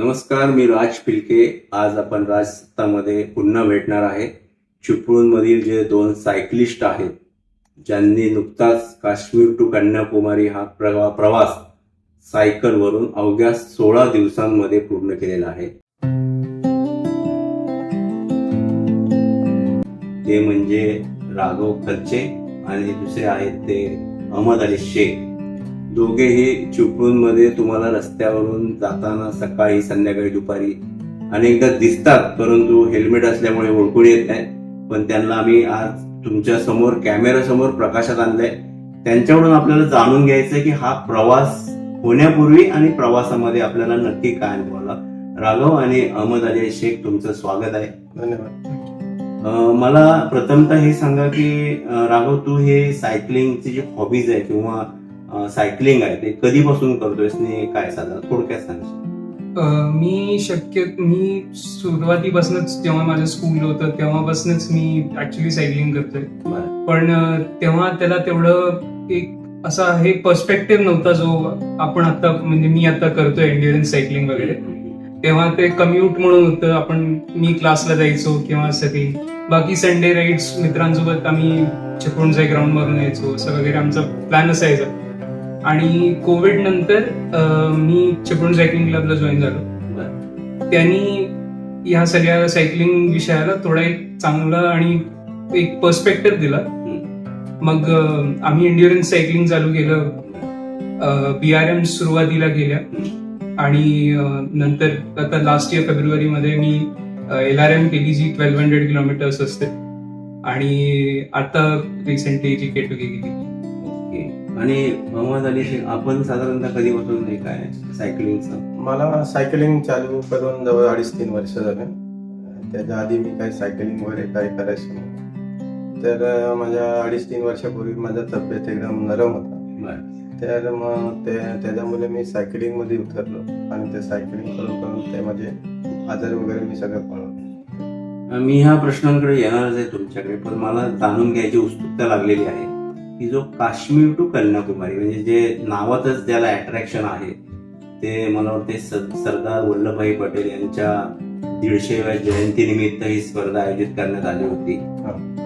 नमस्कार मी राज पिलके. आज आपण राजसत्तामध्ये पुन्हा भेटणार आहे. चिपळूणमधील जे दोन सायकलिस्ट आहेत ज्यांनी नुकताच काश्मीर टू कन्याकुमारी हा प्रवा प्रवास सायकलवरून अवघ्या सोळा दिवसांमध्ये पूर्ण केलेला आहे. ते म्हणजे राघव खर्चे आणि दुसरे आहेत ते अहमद अली शेख. दोघेही चिपळूणमध्ये तुम्हाला रस्त्यावरून जाताना सकाळी संध्याकाळी दुपारी अनेकदा दिसतात परंतु हेल्मेट असल्यामुळे ओळखून येत नाही. पण त्यांना आम्ही आज तुमच्यासमोर कॅमेरा समोर प्रकाशात आणलंय. त्यांच्याकडून आपल्याला जाणून घ्यायचंय की हा प्रवास होण्यापूर्वी आणि प्रवासामध्ये आपल्याला नक्की काय अनुभवला. राघव आणि अहमद अली शेख तुमचं स्वागत आहे. धन्यवाद. मला प्रथमतः हे सांगा की राघव तू हे सायकलिंगची जी हॉबीज आहे किंवा सायकलिंग आहे ते कधीपासून करतोयस काय साधारण? थोडक्यात सांगशील मी शक्य मी सुरुवातीपासूनच जेव्हा माझं स्कूल होतं तेव्हापासूनच मी ऍक्च्युली सायकलिंग करतोय. पण तेव्हा त्याला तेवढं एक असा हे पर्स्पेक्टिव्ह नव्हता जो आपण आता म्हणजे मी आता करतोय इंडियन सायकलिंग वगैरे. तेव्हा ते कम्युट म्हणून होतं आपण मी क्लासला जायचो किंवा असं काही. बाकी संडे राईड्स मित्रांसोबत आम्ही चिपळूणच्या ग्राउंड मारून यायचो असं वगैरे आमचा प्लॅन असायचा. आणि कोविड नंतर मी चिपळूण सायकलिंग क्लबला जॉईन झालो. त्यांनी ह्या सगळ्या सायकलिंग विषयाला थोडा एक चांगला आणि एक पर्स्पेक्टिव्ह दिला. मग आम्ही इंडियरन्स सायकलिंग चालू केलं. बी आर एम सुरुवातीला केल्या. आणि नंतर आता लास्ट इयर फेब्रुवारीमध्ये मी एल आर एम केली जी ट्वेल्व हंड्रेड किलोमीटर्स असते. आणि आता रिसेंटली जी के टू केली. आणि मोहम्मद अली शेख आपण साधारणतः कधीपासून हे काय सायकलिंगचं मला सायकलिंग चालू करून जवळ अडीच तीन वर्ष झाले. त्याच्या आधी मी काही सायकलिंग वगैरे काही करायचो नाही. तर माझ्या अडीच तीन वर्षापूर्वी माझा तब्येत एकदम नरम होता. तर मग ते त्याच्यामुळे मी सायकलिंगमध्ये उतरलो आणि ते सायकलिंग करून करून ते माझे आजार वगैरे मी सगळं पळवलं मी ह्या प्रश्नांकडे येणारच आहे तुमच्याकडे पण मला जाणून घ्यायची उत्सुकता लागलेली आहे. की जो काश्मीर टू कन्याकुमारी म्हणजे जे नावातच ज्याला अट्रॅक्शन आहे ते मला वाटते सरदार वल्लभभाई पटेल यांच्या दीडशेव्या जयंतीनिमित्त ही स्पर्धा आयोजित करण्यात आली होती.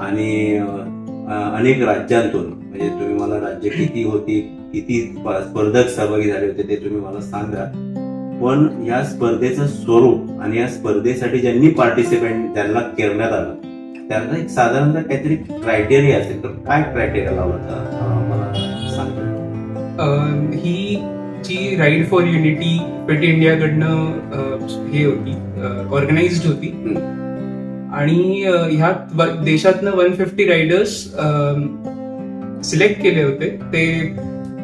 आणि अनेक राज्यांतून म्हणजे तुम्ही मला राज्य किती होती किती स्प- स्पर्धक सहभागी झाले होते ते तुम्ही मला सांगा पण या स्पर्धेचं स्वरूप आणि या स्पर्धेसाठी ज्यांनी पार्टिसिपेंट ज्यांना करण्यात आलं त्यांना एक साधारणतः काहीतरी क्रायटेरिया असेल. तर काय क्रायटेरिया लावला होता? मला सांगा. ही जी राईड फॉर युनिटी फिट इंडियाकडनं हे होती ऑर्गनाइज्ड होती. आणि ह्यात देशातनं वन फिफ्टी रायडर्स सिलेक्ट केले होते. ते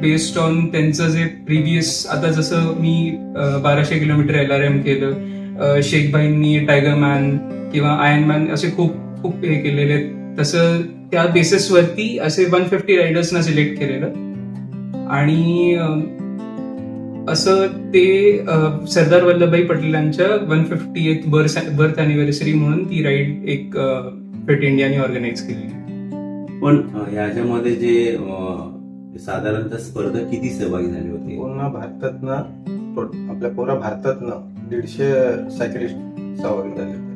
बेस्ड ऑन त्यांचं जे प्रिव्हियस आता जसं मी बाराशे किलोमीटर एल आर एम केलं अ, शेखभाईंनी टायगर मॅन किंवा आयन मॅन असे खूप खूप हे केलेले आहेत. तसं त्या बेसिसवरती असे वन फिफ्टी रायडर्सना सिलेक्ट केलेलं. आणि असं ते सरदार वल्लभभाई पटेलांच्या one fiftieth birth birth anniversary म्हणून ती राईड एक फिट इंडियाने ऑर्गनाईज केली. पण अं, याच्यामध्ये जे साधारणतः स्पर्धक किती सहभागी झाले होते? पूर्ण भारतातनं आपल्या पुऱ्या भारतातनं दीडशे सायकलिस्ट सहभागी झाले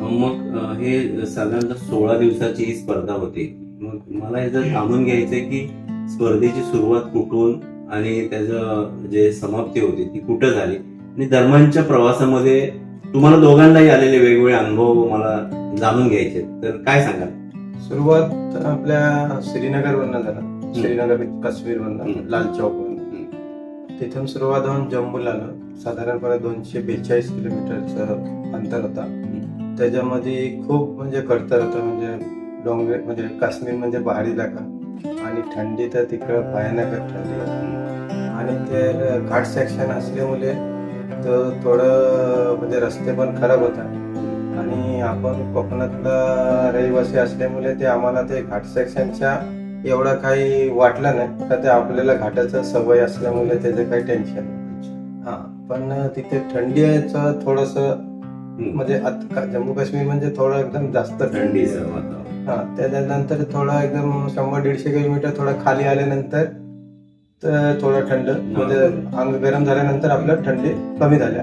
मग हे साधारणतः सोळा दिवसाची ही स्पर्धा होती. मग मला हे जर जाणून घ्यायचंय की स्पर्धेची सुरुवात कुठून आणि त्याचं जे समाप्ती होती ती कुठं झाली? आणि दरम्यानच्या प्रवासामध्ये तुम्हाला दोघांनाही आलेले वेगवेगळे अनुभव मला जाणून घ्यायचे तर काय सांगाल? सुरुवात आपल्या श्रीनगरवरनं झाला. श्रीनगर काश्मीरवरनं हम्म. लाल चौकवरनं. तिथून सुरुवात होऊन जम्मूला आलं साधारणपणे दोनशे बेचाळीस किलोमीटरचं अंतर होता. त्याच्यामध्ये खूप म्हणजे खडतर होतं म्हणजे डोंगर म्हणजे काश्मीर म्हणजे पहाडी इलाका आणि थंडी तर तिकडं भयानक थंडी आणि ते घाट सेक्शन असल्यामुळे तर थोडं म्हणजे रस्ते पण खराब होतात. आणि आपण कोकणातला रहिवासी असल्यामुळे ते आम्हाला ते घाट सेक्शनच्या एवढा काही वाटलं नाही. का ते आपल्याला घाटाचं सवय असल्यामुळे त्याचं काही टेन्शन नाही. पण तिथे थंडीचं थोडंसं म्हणजे जम्मू काश्मीर म्हणजे थोडं एकदम जास्त थंडी. हा त्याच्यानंतर थोडं एकदम शंभर दीडशे किलोमीटर थोडं खाली आल्यानंतर तर थोडं थंड. म्हणजे अंग गरम झाल्यानंतर आपलं थंडी कमी झाल्या.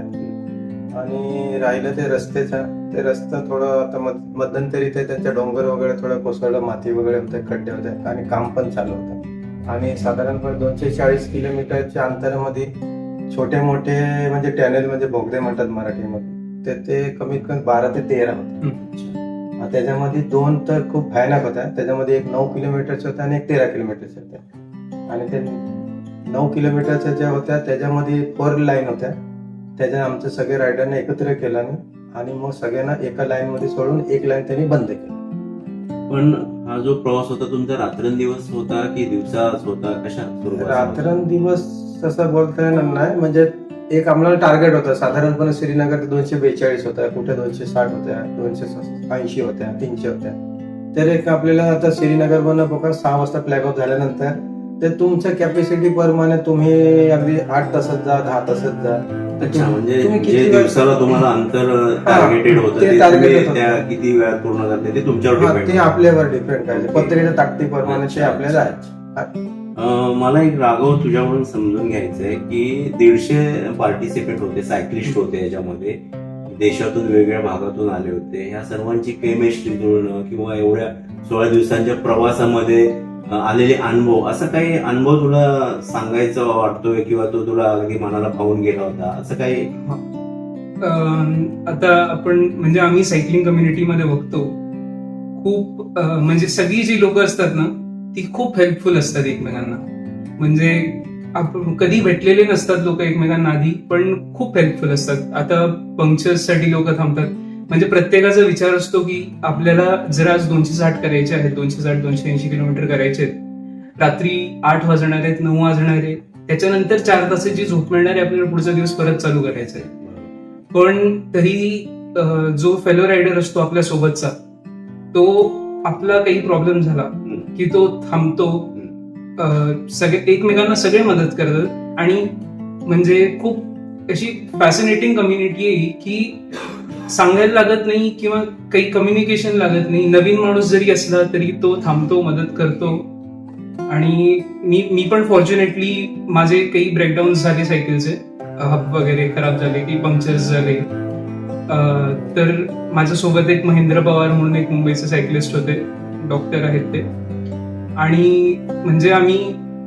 आणि राहिलं ते रस्त्याचा ते रस्ता थोडं आता मध- मध्यंतरी ते त्यांच्या डोंगर वगैरे थोडं कोसळलं माती वगैरे होते खड्डे होते आणि काम पण चालू होतं. आणि साधारणपणे दोनशे चाळीस किलोमीटरच्या अंतरामध्ये छोटे मोठे म्हणजे टॅनेल म्हणजे बोगदे म्हणतात मराठीमध्ये. ते ते कमीत कमी बारा ते तेरा होते. त्याच्यामध्ये दोन तर खूप भयानक होत्या. त्याच्यामध्ये एक नऊ किलोमीटरच्या होत्या आणि एक तेरा किलोमीटरच्या होत्या आणि ते नऊ किलोमीटरच्या ज्या होत्या त्याच्यामध्ये फोर लाईन होत्या. त्याच्या आमच्या सगळे रायडरने एकत्र केला आणि मग सगळ्यांना एका लाईन मध्ये सोडून एक लाईन त्यांनी बंद केली. पण हा जो प्रवास होता तुमचा रात्रंदिवस होता की दिवसाच होता? कशा? रात्रंदिवस तसं बोलता येणार नाही. म्हणजे एक आम्हाला टार्गेट होतं. साधारणपणे श्रीनगर दोनशे बेचाळीस होत्या कुठे दोनशे साठ होत्या दोनशे ऐंशी होत्या तीनशे होत्या. तर एक आपल्याला आता श्रीनगर बनणं बघा सहा वाजता फ्लॅग ऑफ झाल्यानंतर ते तुमच्या कॅपॅसिटी प्रमाणे तुम्ही अगदी आठ तासात जा दहा तासात जा. तर अच्छा म्हणजे जे दिवसाला तुम्हाला अंतर टार्गेटेड होतं ते. त्या किती वेळात पूर्ण करते ते तुमच्यावर डिपेंड ते आपल्यावर डिपेंड करायचे. पत्रिकेच्या ताकदीप्रमाणे ते आपल्याला. आहे. मला एक राघव तुझ्याकडून समजून घ्यायचंय की दीडशे पार्टिसिपेट होते सायकलिस्ट होते याच्यामध्ये. देशातून वेगवेगळ्या भागातून आले होते. ह्या सर्वांची केमिस्ट्री जुळणं किंवा एवढ्या सोळा दिवसांच्या प्रवासामध्ये आलेले अनुभव असं काही अनुभव तुला सांगायचा वाटतोय किंवा तो तुला अगदी मनाला पाहून गेला होता? असं काही? आता आपण म्हणजे आम्ही सायकलिंग कम्युनिटीमध्ये बघतो. खूप म्हणजे सगळी जी लोक असतात ना ती खूप हेल्पफुल असतात एकमेकांना. म्हणजे आपण कधी भेटलेले नसतात लोक एकमेकांना आधी पण खूप हेल्पफुल असतात. आता पंक्चर्ससाठी लोक थांबतात. म्हणजे प्रत्येकाचा विचार असतो की आपल्याला जर आज दोनशे साठ करायचे आहेत दोनशे साठ दोनशे ऐंशी किलोमीटर करायचे आहेत रात्री आठ वाजणार आहेत नऊ वाजणार आहे त्याच्यानंतर चार तासाची झोप मिळणार आहे आपल्याला पुढचा दिवस परत चालू करायचा आहे. पण तरी जो फेलो रायडर असतो आपल्या सोबतचा तो आपला काही प्रॉब्लेम झाला की तो थांबतो. सगळे एकमेकांना सगळे मदत करतात. आणि म्हणजे खूप अशी फॅसिनेटिंग कम्युनिटी आहे की सांगायला लागत नाही किंवा काही कम्युनिकेशन लागत नाही. नवीन माणूस जरी असला तरी तो थांबतो मदत करतो. आणि मी मी पण फॉर्च्युनेटली माझे काही ब्रेकडाऊन झाले सायकलचे हब वगैरे खराब झाले की पंक्चर्स झाले. तर माझ्यासोबत एक महेंद्र पवार म्हणून एक मुंबईचे सायकलिस्ट होते. डॉक्टर आहेत ते. आणि म्हणजे आम्ही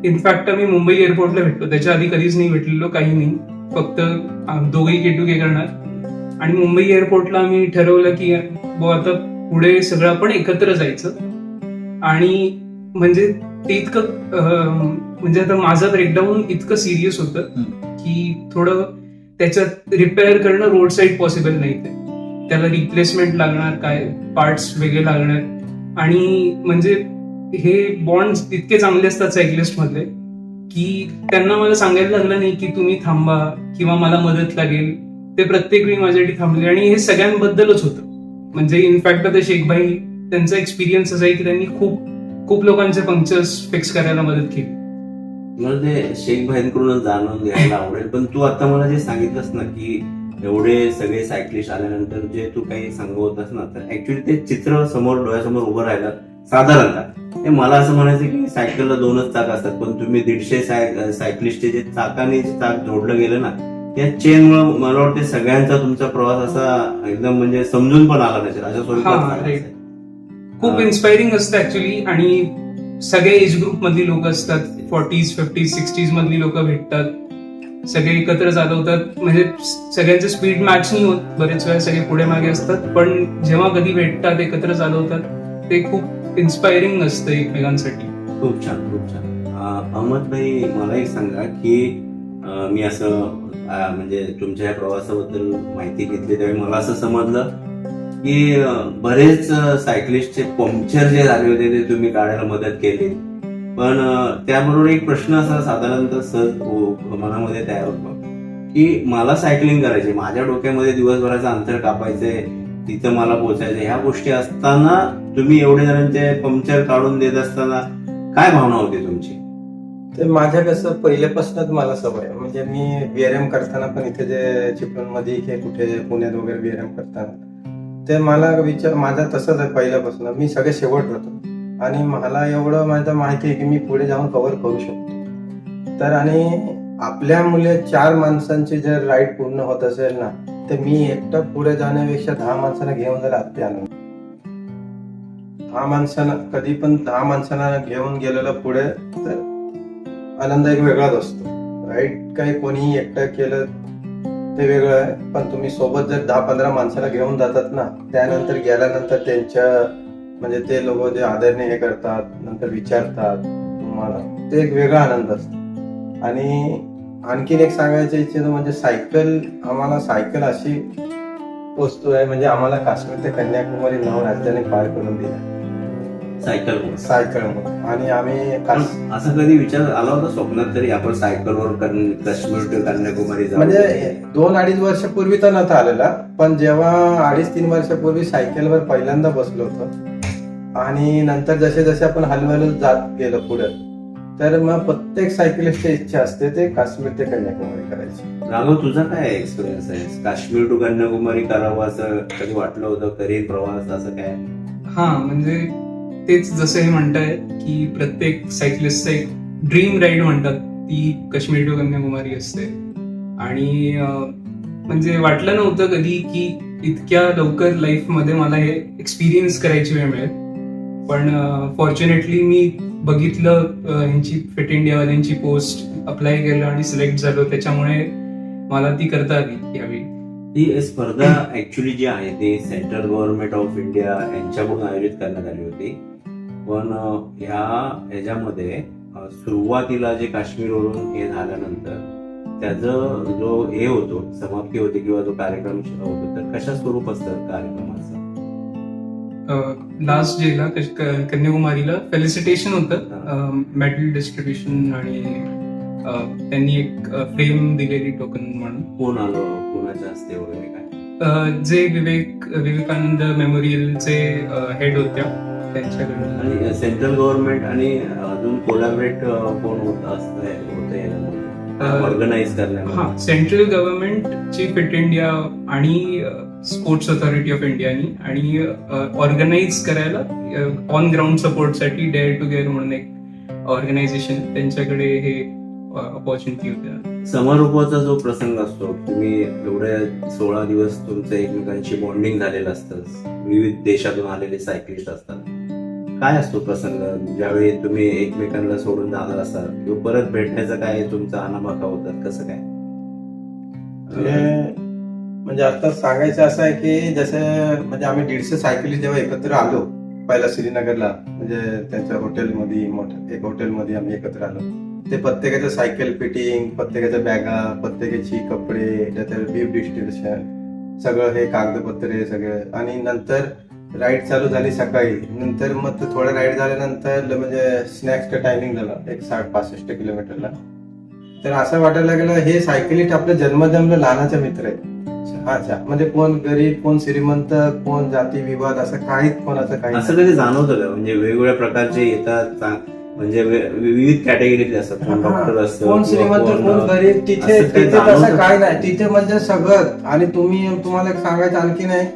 इनफॅक्ट आम्ही मुंबई एअरपोर्टला भेटलो. त्याच्या आधी कधीच नाही भेटलेलो काही नाही. फक्त दोघंही गेट टुगे करणार. आणि मुंबई एअरपोर्टला आम्ही ठरवलं की बुवा आता पुढे सगळं आपण एकत्र जायचं. आणि म्हणजे ते इतकं म्हणजे आता माझं ब्रेकडाऊन इतकं सिरियस होतं की थोडं त्याच्यात रिपेअर करणं रोड साईड पॉसिबल नाही ते. त्याला रिप्लेसमेंट लागणार काय पार्ट्स वेगळे लागणार. आणि म्हणजे हे बॉन्ड इतके चांगले असतात सायकलिस्ट मधले की त्यांना मला सांगायला लागलं नाही की तुम्ही थांबा किंवा मला मदत लागेल. ते प्रत्येक वेळी माझ्यासाठी थांबले आणि हे सगळ्यांबद्दलच होतं. म्हणजे इनफॅक्ट आता शेखभाई त्यांचा एक्सपिरियन्स असा आहे की त्यांनी खूप खूप लोकांचे पंक्चर्स फिक्स करायला मदत केली. मला ते शेखभाईंकडूनच जाणून घ्यायला आवडेल. पण तू आता मला जे सांगितलंस ना की एवढे सगळे सायकलिस्ट आल्यानंतर जे तू काही सांगवत ना तर ऍक्च्युली ते चित्र समोर डोळ्यासमोर उभं राहिलं. साधारणतः ते मला असं म्हणायचं की सायकलला दोनच चाक असतात पण तुम्ही दीडशे साय सायकलिस्टचे जे चाकाने चाक जोडलं गेलं ना त्या चेनमुळे मला वाटते सगळ्यांचा तुमचा प्रवास असा एकदम म्हणजे समजून पण आला नसेल अशा स्वरूपात. खूप. इन्स्पायरिंग असतं ऍक्च्युली आणि सगळे एज ग्रुप मधली लोक असतात फोर्टीज फिफ्टीज सिक्सटीज मधली लोक भेटतात सगळे एकत्र चालवतात म्हणजे सगळ्यांचे स्पीड मॅच नाही होत बरेच वेळा सगळे पुढे मागे असतात पण जेव्हा कधी भेटतात एकत्र चालवतात ते खूप इन्स्पायरिंग असतं एकमेकांसाठी. खूप छान खूप छान. अहमद भाई मला एक सांगा की मी असं म्हणजे तुमच्या या प्रवासाबद्दल माहिती घेतली त्यावेळी मला असं समजलं की बरेच सायकलिस्टचे पंक्चर जे झाले होते ते तुम्ही काढायला मदत केली. पण त्याबरोबर एक प्रश्न असा साधारणतः सहज मनामध्ये तयार होतो की मला सायकलिंग करायची माझ्या डोक्यामध्ये दिवसभराचं अंतर कापायचंय तिथं मला पोहोचायचं ह्या गोष्टी असताना तुम्ही एवढे जणांचे पंक्चर काढून देत असताना काय भावना होती तुमची? तर माझ्या कसं पहिल्यापासूनच मला सवय म्हणजे मी व्यायाम करताना पण इथे जे चिपळूणमध्ये की कुठे पुण्यात वगैरे व्यायाम करताना ते मला विचार माझा तसंच आहे पहिल्यापासून. मी सगळे शेवट राहतो आणि मला एवढं माझं माहिती आहे की मी पुढे जाऊन कव्हर करू शकतो. तर आणि आपल्या मुले चार माणसांची जर राईड पूर्ण होत असेल ना तर मी एकटा पुढे जाण्यापेक्षा दहा माणसांना घेऊन जर आत्ते आनंद दहा माणसांना कधी पण दहा माणसांना घेऊन गेलेलं पुढे तर आनंद एक वेगळाच असतो. राईट काही कोणीही एकटं केलं ते वेगळं आहे. पण तुम्ही सोबत जर दहा पंधरा माणसाला घेऊन जातात ना त्यानंतर गेल्यानंतर त्यांच्या म्हणजे ते लोक जे आदरणे हे करतात नंतर विचारतात तुम्हाला ते एक वेगळा आनंद असतो. आणि आणखीन एक सांगायचं इच्छितो म्हणजे सायकल आम्हाला सायकल अशी वस्तू आहे म्हणजे आम्हाला काश्मीर ते कन्याकुमारी नऊ राज्याने पार करून दिला. सायकल सायकल आणि आम्ही असं कधी विचार आला होता स्वप्नात तरी आपण सायकलवर काश्मीर ते कन्याकुमारी म्हणजे दोन अडीच वर्षापूर्वी तर नव्हता आलेला पण जेव्हा अडीच तीन वर्षापूर्वी सायकलवर पहिल्यांदा बसलो होतो. आणि नंतर जसे जसे आपण हलवल जात गेलो पुढे तर मग प्रत्येक सायकलिस्टची इच्छा असते ते काश्मीर ते कन्याकुमारी करायची. राघव तुझा काय एक्सपिरियन्स आहे? काश्मीर टू कन्याकुमारी करावं असं कधी वाटलं होतं? कधी प्रवास असं काय? हा म्हणजे तेच जसं हे म्हणताय की प्रत्येक सायकलिस्टचं एक ड्रीम राईड म्हणतात ती काश्मीर टू कन्याकुमारी असते. आणि म्हणजे वाटलं नव्हतं कधी की इतक्या लवकर लाईफमध्ये मला हे एक्सपिरियन्स करायची वेळ मिळेल. पण फॉर्च्युनेटली मी बघितलं अं, ह्यांची फिट इंडियावाल्यांची पोस्ट अप्लाय केलं आणि सिलेक्ट झालो. त्याच्यामुळे मला ती करता आली यावेळी. ही स्पर्धा ऍक्च्युली जी आहे ती सेंट्रल गव्हर्नमेंट ऑफ इंडिया यांच्याकडून आयोजित करण्यात आली होती. पण ह्या ह्याच्यामध्ये सुरुवातीला जे काश्मीरवरून हे झाल्यानंतर त्याचं जो हे होतो समाप्ती होती किंवा जो कार्यक्रम होतो तर कशा स्वरूप असतं कार्यक्रमाचं? लास्ट क- कन्याकुमारीला फेलिसिटेशन होतं. मेडल डिस्ट्रीब्युशन आणि त्यांनी एक फ्रेम दिलेली टोकन म्हणून. कोण आलं? कोणाच्या हस्ते वगैरे काय? जे विवेक विवेकानंद मेमोरियलचे हेड होत्या त्यांच्याकडून. आणि सेंट्रल गव्हर्नमेंट आणि अजून कोलॅबरेट कोण होत असतं होतं ऑर्गनाईज हा सेंट्रल गव्हर्नमेंटची फिट इंडिया आणि स्पोर्ट्स अथॉरिटी ऑफ इंडियानी आणि ऑर्गनाईज करायला ऑन ग्राउंड सपोर्टसाठी डेअर टू गेअर म्हणून एक ऑर्गनायझेशन त्यांच्याकडे हे ऑपॉर्च्युनिटी होत्या. समारोपाचा जो प्रसंग असतो तुम्ही एवढे सोळा दिवस तुमचं एकमेकांशी बॉन्डिंग झालेलं असतं विविध देशातून आलेले सायकलिस्ट असतात काय असतो प्रसंग? ज्यावेळी तुम्ही एकमेकांना सोडून जाणार असाल किंवा परत भेटण्याचं काय तुमचा अनामाखा होतात? कसं काय? म्हणजे, म्हणजे आता सांगायचं असं आहे की जसं म्हणजे आम्ही दीडशे सायकली जेव्हा एकत्र आलो पहिला श्रीनगरला म्हणजे त्यांच्या हॉटेलमध्ये मोठ्या एक हॉटेलमध्ये आम्ही एकत्र आलो. ते प्रत्येकाचं सायकल फिटिंग प्रत्येकाच्या बॅगा प्रत्येकाची कपडे त्याचं बीफ डिस्ट्रीब्युशन सगळं हे कागदपत्रे सगळं. आणि नंतर राईड चालू झाली सकाळी. नंतर मग थोडं राईड झाल्यानंतर म्हणजे स्नॅक्सचं टायमिंग झालं एक साठ पासष्ट किलोमीटरला. तर असं वाटायला लागलं हे सायकलिस्ट आपलं जन्मजन्म लहानाचा मित्र आहे. अच्छा. म्हणजे कोण गरीब कोण श्रीमंत कोण जाती विवाद असं काहीच कोणाचं काही असं कधी जाणवतं का? म्हणजे वेगवेगळ्या प्रकारचे येतात म्हणजे विविध कॅटेगरीचे असतात. कोण डॉक्टर असतं कोण श्रीमंत कोण, गरीब तिथे तिथे तसं काय? नाही. तिथे म्हणजे सगळं आणि तुम्ही तुम्हाला सांगायचं आणखी नाही.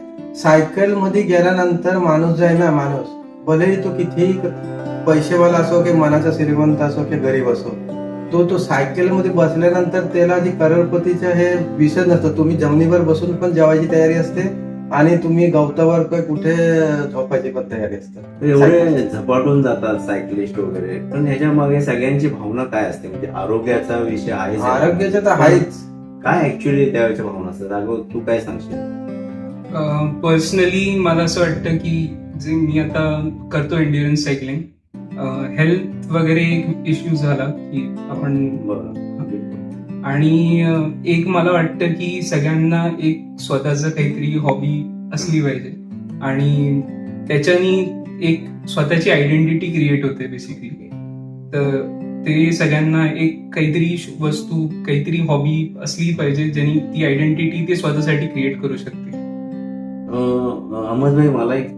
सायकलमध्ये गेल्यानंतर माणूस जो आहे ना माणूस भलेही तो कितीही पैसेवाला असो की मनाचा श्रीमंत असो की गरीब असो तो तो सायकलमध्ये बसल्यानंतर त्याला जी करोडपतीचं हे विषय नसतं. तुम्ही जमिनीवर बसून पण जेवायची तयारी असते. आणि तुम्ही गवतावर काय कुठे झोपायची पण तयारी असते एवढे झपाटून जातात सायकलिस्ट वगैरे. पण ह्याच्या मागे सगळ्यांची भावना काय असते? म्हणजे आरोग्याचा विषय आहे आरोग्याचं तर आहेच. काय ऍक्च्युली त्यावेळेच्या भावना असतात? राघव तू काय सांगशील? पर्सनली मला असं वाटतं की जे मी आता करतो इंडियन्स सायकलिंग हेल्थ वगैरे एक इश्यू झाला की आपण बरं. आणि एक मला वाटतं की सगळ्यांना एक स्वतःच काहीतरी हॉबी असली पाहिजे. आणि त्याच्यानी एक स्वतःची आयडेंटिटी क्रिएट होते बेसिकली तर ते सगळ्यांना एक काहीतरी वस्तू काहीतरी हॉबी असली पाहिजे ज्यांनी ती आयडेंटिटी ते स्वतःसाठी क्रिएट करू शकते. अं, अहमदभाई मला एक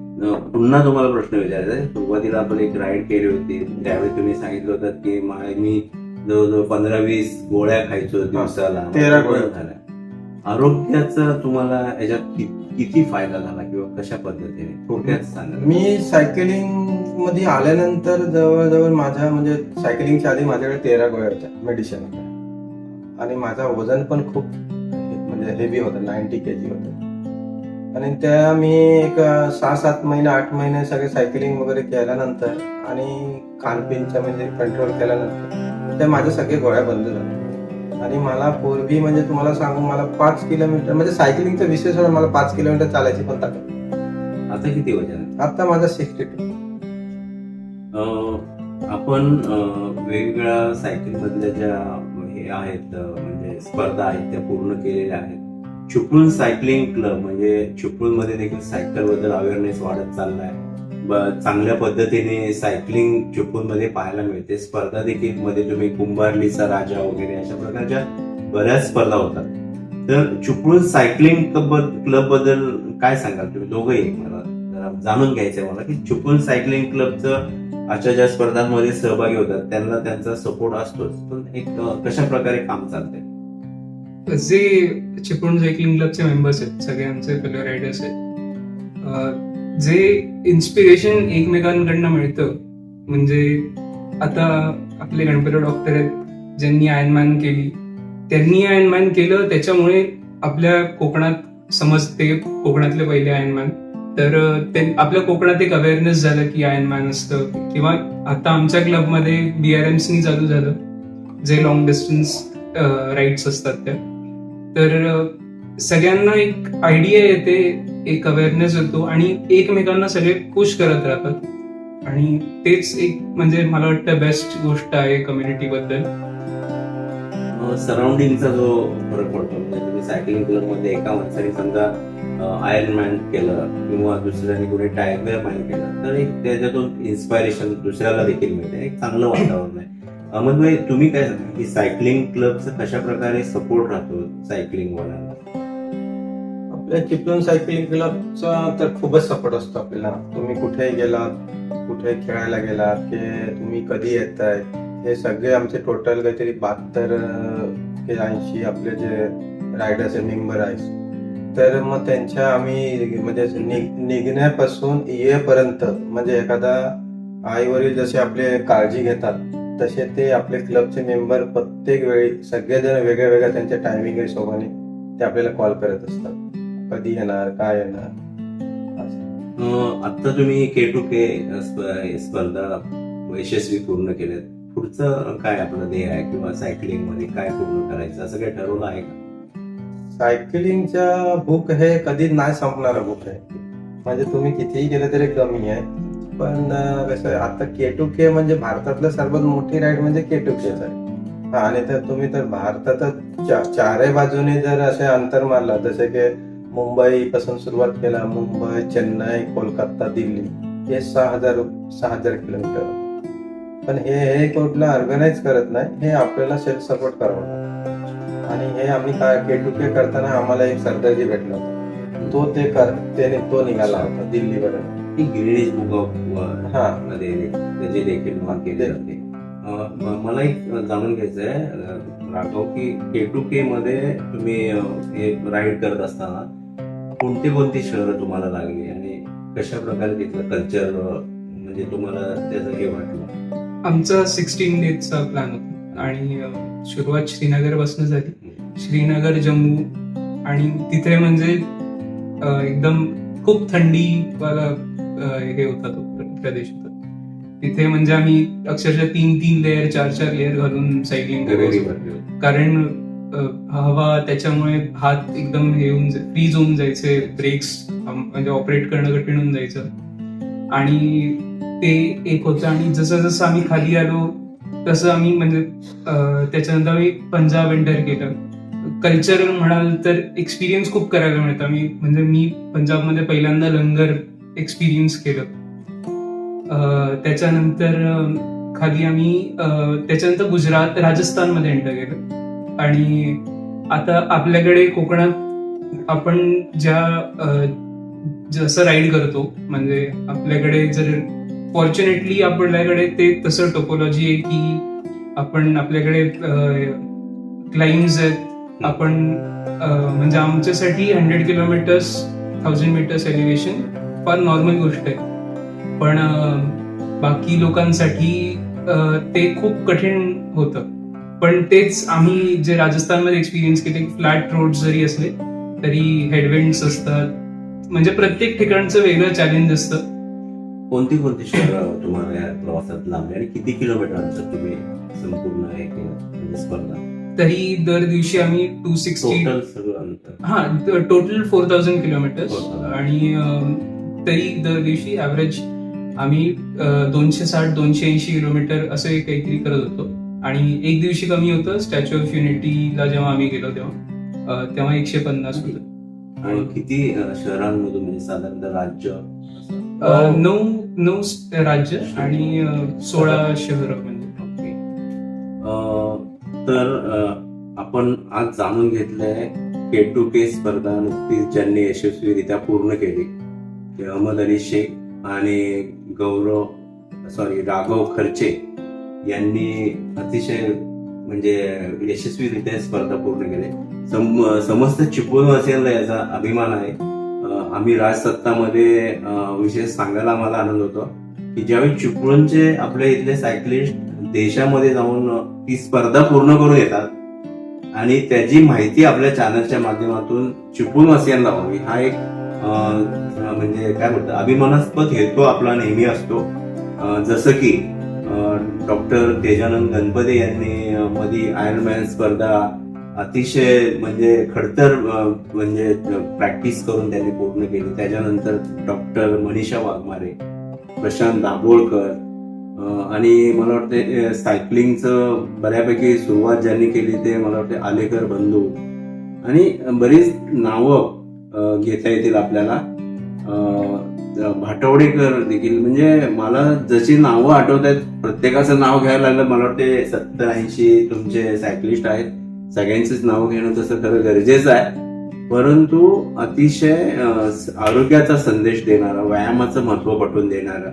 पुन्हा तुम्हाला प्रश्न विचारायचा आहे. सुरुवातीला आपण एक राईड केली होती. त्यावेळी तुम्ही सांगितलं होतं की मी जवळजवळ पंधरा वीस गोळ्या खायचो दिवसाला. तेरा गोळ्या. झाल्या. आरोग्याचा तुम्हाला याच्यात किती फायदा झाला किंवा कशा पद्धतीने? थोडक्यात सांगा. मी सायकलिंगमध्ये आल्यानंतर जवळजवळ माझ्या म्हणजे सायकलिंगच्या आधी माझ्याकडे तेरा गोळ्या होत्या मेडिसिन आणि माझा वजन पण खूप म्हणजे हेवी होतं नाईन्टी के जी होतं. आणि त्या मी एक सहा सात महिने आठ महिने सगळे सायकलिंग वगैरे केल्यानंतर आणि खानपिनचं म्हणजे कंट्रोल केल्यानंतर. त्या माझ्या सगळे गोळ्या बंद झाल्या आणि मला पूर्वी म्हणजे तुम्हाला सांगू मला पाच किलोमीटर म्हणजे सायकलिंगचा विशेष मला पाच किलोमीटर चालायची पण ताकद आता किती वजन आहे? आता माझा सिक्स्टी टू अं, आपण वेगवेगळ्या सायकल मधल्या ज्या हे आहेत म्हणजे स्पर्धा आहेत त्या पूर्ण केलेल्या आहेत. चिपळूण सायकलिंग क्लब म्हणजे चिपळूणमध्ये देखील सायकलबद्दल अवेअरनेस वाढत चाललाय. ब- चांगल्या पद्धतीने सायकलिंग चिपळूणमध्ये पाहायला मिळते. स्पर्धा देखील मध्ये तुम्ही कुंभारलीचा राजा वगैरे अशा प्रकारच्या बऱ्याच स्पर्धा होतात. तर चिपळूण सायकलिंग क्लबबद्दल काय सांगाल तुम्ही? दोघंही मला जरा जाणून घ्यायचंय मला की चिपळूण सायकलिंग क्लबचं अशा ज्या स्पर्धांमध्ये सहभागी होतात त्यांना त्यांचा सपोर्ट असतोच. पण एक कशा प्रकारे काम चालतंय? जे चिपळूण सायकलिंग क्लबचे मेंबर्स आहेत सगळे आमचे फेलो रायडर्स आहेत जे इन्स्पिरेशन एकमेकांकडनं मिळतं म्हणजे आता आपले गणपती डॉक्टर आहेत ज्यांनी आयनमॅन केली. त्यांनी आयनमॅन केलं त्याच्यामुळे आपल्या कोकणात समजते कोकणातले पहिले आयनमॅन तर ते आपल्या कोकणात एक अवेअरनेस झालं की आयनमॅन असतं. किंवा आता आमच्या क्लबमध्ये बीआरएम्सनी चालू झालं जे लॉंग डिस्टन्स राईड्स असतात त्या. तर सगळ्यांना एक आयडिया येते एक अवेअरनेस येतो आणि एकमेकांना सगळे पुश करत राहतात. आणि तेच एक म्हणजे मला वाटतं बेस्ट गोष्ट आहे कम्युनिटी बद्दल. सराउंडिंगचा जो फरक पडतो म्हणजे तुम्ही सायकलिंग क्लबमध्ये एका माणसाने समजा आयर्न मॅन केलं किंवा दुसऱ्याने कोणी टायगर मॅन केलं तर एक त्याच्यातून इन्स्पायरेशन दुसऱ्याला देखील मिळते. एक चांगलं वातावरण आहे. अहमदभाई तुम्ही काय सांगा की सायकलिंग क्लबचा कशा प्रकारे सपोर्ट राहतो सायकलिंग वाल्यांना? आपल्या चिपळूण सायकलिंग क्लबचा तर खूपच सपोर्ट असतो आपल्याला. तुम्ही कुठेही गेलात कुठे खेळायला गेलात की तुम्ही कधी येताय हे सगळे आमचे टोटल काहीतरी बहात्तर ते ऐंशी आपले जे रायडर्स मेंबर आहेत. तर मग त्यांच्या आम्ही म्हणजे निघण्यापासून येपर्यंत म्हणजे एखादा आई वडील जसे आपले काळजी घेतात तसे ते आपले क्लबचे मेंबर प्रत्येक वेळी सगळेजण वेगळ्या वेगळ्या त्यांच्या टायमिंग हिशोबाने ते आपल्याला कॉल करत असतात. कधी येणार काय येणार? आता तुम्ही के टू के स्पर्धा यशस्वी पूर्ण केल्यात. पुढचं काय आपलं ध्येय आहे किंवा सायकलिंगमध्ये काय पूर्ण करायचं असं काय ठरवलं आहे का? सायकलिंगच्या बुक हे कधी नाही संपणारा बुक आहे म्हणजे तुम्ही कितीही गेलं तरी कमी आहे. पण कसं आहे आता के टू के म्हणजे भारतातलं सर्वात मोठी राईड म्हणजे के टू केच आहे. हा आणि तर तुम्ही तर भारतातच चा- चारही बाजूने जर असे अंतर मारला जसे की मुंबई पासून सुरुवात केला मुंबई चेन्नई कोलकाता दिल्ली. हे सहा हजार सहा हजार किलोमीटर. पण हे हे कुठलं ऑर्गनाईज करत नाही हे आपल्याला सेल्फ सपोर्ट करावं. आणि हे आम्ही काय के टू के करताना आम्हाला एक सरदारजी भेटला होता. तो ते कर त्याने तो निघाला होता दिल्लीपर्यंत. गिरीश हा. मध्ये त्याचे देखील नोंद केले जाते मला एक जाणून घ्यायचं आहे राघव की के टू के मध्ये तुम्ही हे राईड करत असताना कोणती कोणती शहरं तुम्हाला लागली आणि कशा प्रकारे तिथलं कल्चर म्हणजे तुम्हाला त्याचं हे वाटलं? आमचा सिक्स्टीन डेजचा प्लॅन होता. आणि सुरुवात श्रीनगरपासून झाली. श्रीनगर जम्मू आणि तिथे म्हणजे एकदम खूप थंडी हे होता तो प्र- प्रदेश होता. तिथे म्हणजे आम्ही अक्षरशः तीन तीन लेअर चार चार लेअर घालून सायकलिंग करायचो. कारण हवा त्याच्यामुळे हात एकदम हे होऊन फ्रीज होऊन जायचे ब्रेक्स म्हणजे ऑपरेट करणं कठीण होऊन जायचं. आणि ते एक होतं आणि जसं जसं आम्ही खाली आलो तसं आम्ही म्हणजे त्याच्यानंतर आम्ही पंजाब एंटर केलं. कल्चरल म्हणाल तर एक्सपिरियन्स खूप करायला मिळतं. मी म्हणजे मी पंजाबमध्ये पहिल्यांदा लंगर एक्सपिरियन्स केलं. त्याच्यानंतर खाली आम्ही त्याच्यानंतर गुजरात राजस्थानमध्ये एंटर केलं. आणि आता आपल्याकडे कोकणात आपण ज्या जसं राईड करतो म्हणजे आपल्याकडे जर फॉर्च्युनेटली आपल्याकडे ते तसं टोपोलॉजी आहे की आपण आपल्याकडे क्लाइम्स आहेत. आपण म्हणजे आमच्यासाठी hundred kilometres thousand metres elevation फार नॉर्मल गोष्ट आहे. पण बाकी लोकांसाठी ते खूप कठीण होतं. पण तेच आम्ही जे राजस्थानमध्ये एक्सपिरियन्स केले फ्लॅट रोड जरी असले तरी हेडविंड्स असतात. म्हणजे प्रत्येक ठिकाणचं वेगळं चॅलेंज असतं. कोणती कोणती शहरं तुम्हाला या प्रवासात लांबली आणि किती किलोमीटर अंतर तुम्ही संपूर्ण म्हणजे स्पर्धा? तरी दर दिवशी आम्ही टू सिक्स्टी हा टोटल फोर थाउजंड किलोमीटर्स 4,000. आणि तरी दर दिवशी ॲव्हरेज आम्ही दोनशे साठ दोनशे ऐंशी किलोमीटर असं काहीतरी करत होतो. आणि एक दिवशी कमी होतं स्टॅच्यू ऑफ युनिटीला जेव्हा आम्ही गेलो तेव्हा तेव्हा एकशे पन्नास होतं. आणि किती शहरांमधून म्हणजे साधारणतः राज्य? नऊ नऊ राज्य आणि सोळा शहरं म्हणजे. तर आपण आज जाणून घेतलंय के टू के स्पर्धा नुकतीच ज्यांनी यशस्वीरित्या पूर्ण केली. ते अहमद अली शेख आणि गौरव सॉरी राघव खर्चे. यांनी अतिशय म्हणजे यशस्वीरित्या स्पर्धा पूर्ण केली. सम समस्त चिपळूणवासियांना याचा अभिमान आहे. आम्ही राजसत्तामध्ये विशेष सांगायला आम्हाला आनंद होतो की ज्यावेळी चिपळूणचे आपल्या इथले सायकलिस्ट देशामध्ये जाऊन ती स्पर्धा पूर्ण करून येतात आणि त्याची माहिती आपल्या चॅनलच्या माध्यमातून चिपळूणवासियांना व्हावी हा एक अं, म्हणजे काय म्हणतात अभिमानास्पद हेतू आपला नेहमी असतो. जसं की डॉक्टर तेजानंद गणपती यांनी अं, मधी आयर्नमॅन स्पर्धा अतिशय म्हणजे खडतर म्हणजे प्रॅक्टिस करून त्यांनी पूर्ण केली. त्याच्यानंतर डॉक्टर मनीषा वाघमारे प्रशांत दाभोळकर आणि मला वाटते सायकलिंगचं बऱ्यापैकी सुरुवात ज्यांनी केली ते मला वाटते आलेकर बंधू. आणि बरीच नावं घेता येतील आपल्याला. भाटवडेकर देखील. म्हणजे मला जशी नावं आठवत आहेत प्रत्येकाचं नाव घ्यायला लागलं मला वाटते सत्तर ऐंशी तुमचे सायकलिस्ट आहेत. सगळ्यांचीच नाव घेणं तसं खरं गरजेचं आहे. परंतु अतिशय आरोग्याचा संदेश देणारा व्यायामाचं महत्त्व पटवून देणारा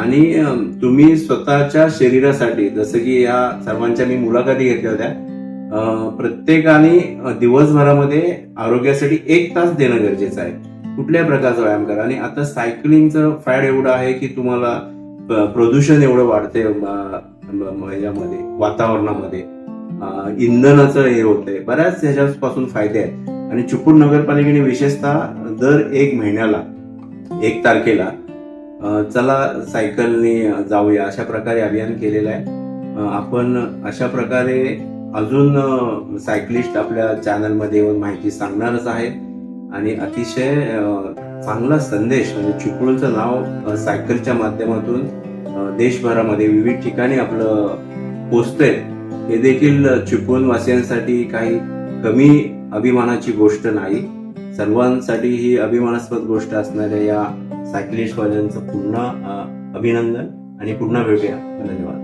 आणि तुम्ही स्वतःच्या शरीरासाठी जसं की या सर्वांच्या मी मुलाखती घेतल्या होत्या प्रत्येकाने दिवसभरामध्ये आरोग्यासाठी एक तास देणं गरजेचं आहे. कुठल्याही प्रकारचा व्यायाम करा. आणि आता सायकलिंगचं फॅड एवढं आहे की तुम्हाला प्रदूषण एवढं वाढते ह्याच्यामध्ये वातावरणामध्ये. इंधनाचं हे होत आहे बऱ्याच ह्याच्यापासून फायदे आहेत. आणि चिपळूण नगरपालिकेने विशेषतः दर एक महिन्याला एक तारखेला चला सायकलने जाऊया. अशा प्रकारे अभियान केलेलं आहे. आपण अशा प्रकारे अजून सायकलिस्ट आपल्या चॅनलमध्ये येऊन माहिती सांगणारच आहे. आणि अतिशय चांगला संदेश म्हणजे चिपळूणचं नाव सायकलच्या माध्यमातून देशभरामध्ये विविध ठिकाणी आपलं पोचतंय. हे देखील चिपळूणवासियांसाठी काही कमी अभिमानाची गोष्ट नाही. सर्वांसाठी ही अभिमानास्पद गोष्ट असणाऱ्या या सायकलिस्टवाल्यांचं पुन्हा अभिनंदन आणि पुन्हा भेटूया. धन्यवाद.